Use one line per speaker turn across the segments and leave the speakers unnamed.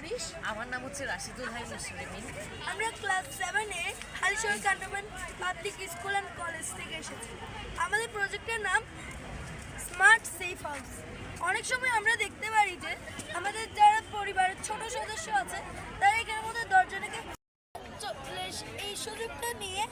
Auris
আমার নাম হচ্ছে রাশিদুল হাই মুসলিমিন
আমরা ক্লাস সেভেনে Halishahar cantonment public school and college থেকে এসেছি। আমাদের প্রজেক্টের নাম স্মার্ট সেফ হাউস অনেক সময় আমরা দেখতে পারি যে আমাদের যারা পরিবারের ছোট সদস্য আছে, তারা এখানের মধ্যে দরজাটাকে এই সুযোগটা নিয়ে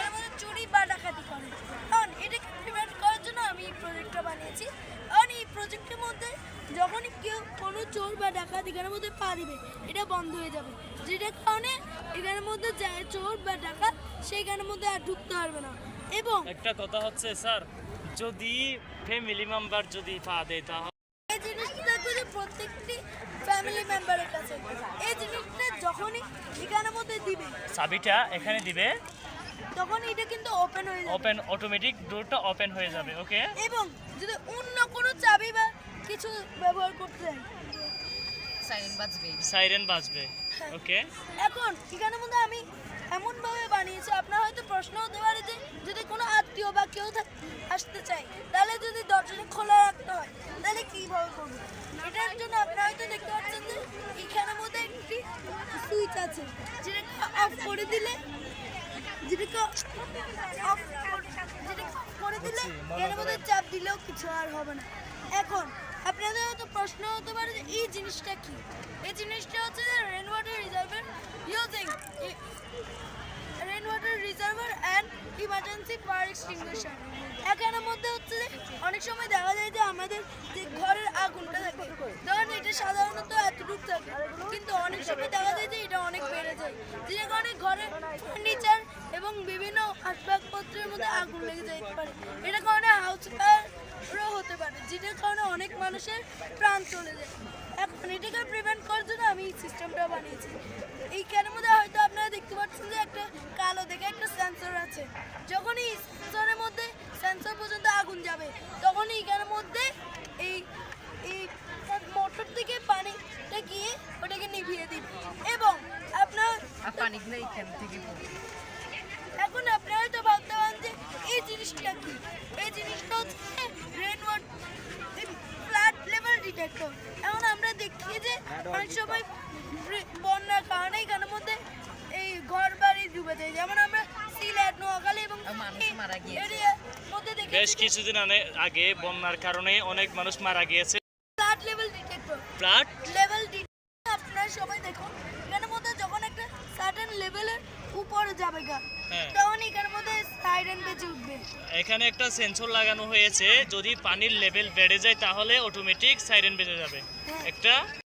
এর মধ্যে চুরি বা ডাকাতি করে কারণ এটাকে প্রিভেন্ট করার জন্য আমি এই প্রজেক্টটা বানিয়েছি কারণ এই প্রজেক্টের মধ্যে যখনই কেউ কোনো চোর বা ডাকাত এখানের মধ্যে পা দিবে এটা বন্ধ হয়ে যাবে। যেটার কারণে এখানের মধ্যে যায় চোর বা ডাকাত সেইখানের মধ্যে আর ঢুকতে পারবে না। এবং
একটা কথা হচ্ছে স্যার যদি ফ্যামিলি মেম্বার যদি পা দেয় তাহলে
এই জিনিসটা থাকবে যে প্রত্যেকটি ফ্যামিলি মেম্বারের কাছে এই জিনিসটা যখনই এখানের মধ্যে দিবে
চাবিটা এখানে দিবে।
তখন এটা কিন্তু ওপেন হয়ে যাবে।
ওপেন অটোমেটিক ডোরটা ওপেন হয়ে যাবে ওকে
এবং যদি কিছু ব্যবহার করতে
সাইরেন বাজবে।
সাইরেন বাজবে। ওকে।
এখন এখানের মধ্যে আমি এমনভাবে বানিয়েছি আপনার হয়তো প্রশ্ন হতে পারে যে যদি কোনো আত্মীয় বা কেউ আসতে চায় তাহলে যদি দরজাটা খোলা রাখতে হয় তাহলে কীভাবে করব? এটার জন্য আপনারা হয়তো দেখতে পাচ্ছেন যে এখানের মধ্যে একটি সুইচ আছে যেটাকে অফ করে দিলে যেটাকে অফ করে দিলে এর মধ্যে চাপ দিলেও কিছু আর হবে না। এখন আপনাদের হয়তো প্রশ্ন হতে পারে যে এই জিনিসটা কি? এই জিনিসটা হচ্ছে যে rain water reservoir using rain water reservoir and emergency fire extinguisher এখানের মধ্যে হচ্ছে যে অনেক সময় দেখা যায় যে আমাদের যে ঘরের আগুনটা থাকে, ধরেন এটা সাধারণত এতটুকু থাকে, কিন্তু অনেক সময় দেখা যায় যে এটা অনেক বেড়ে যায়। যে কারণে ঘরের ফার্নিচার এবং বিভিন্ন আসবাবপত্রের মধ্যে আগুন লেগে যেতে পারে এটা কারণে হাউস ফায়ারও হতে পারে যেটার কারণে অনেক মানুষের প্রাণ চলে যায়। এখন এটাকে প্রিভেন্ট করার জন্য আমি এই সিস্টেমটা বানিয়েছি। এই ক্যানের মধ্যে হয়তো আপনারা দেখতে পাচ্ছেন যে একটা কালো দেখে একটা সেন্সর আছে। যখন এই সেন্সরের মধ্যে সেন্সর পর্যন্ত আগুন যাবে তখন এই ক্যানের মধ্যে এই এই মোটর থেকে পানিটা গিয়ে ওটাকে নিভিয়ে দিন এবং আপনার
আর পানিগুলো এইখান থেকে পড়বে।
এখন আপনারা হয়তো ভাবতে পারেন যে এই জিনিসটা কি এই জিনিসটা হচ্ছে রেন ফ্ল্যাট লেভেল এখন আমরা দেখি যে অনেক সময় বন্যার কারণে এখানের মধ্যে এই ঘর বাড়ি ডুবে যায়। যেমন আমরা সিলেট নোয়াখালী এবং
বেশ কিছুদিন আনে- আগে বন্যার কারণে অনেক মানুষ মারা গিয়েছে।
Flat level detector
flood?
Level আপনারা সবাই দেখুন। এখানের মধ্যে যখন একটা সার্টেন লেভেলের উপরে যাবে গা।
হ্যাঁ।
তখন এখানের মধ্যে সাইরেন বেজে উঠবে।
এখানে একটা সেন্সর লাগানো হয়েছে যদি পানির লেভেল বেড়ে যায় তাহলে অটোমেটিক সাইরেন বেজে যাবে। একটা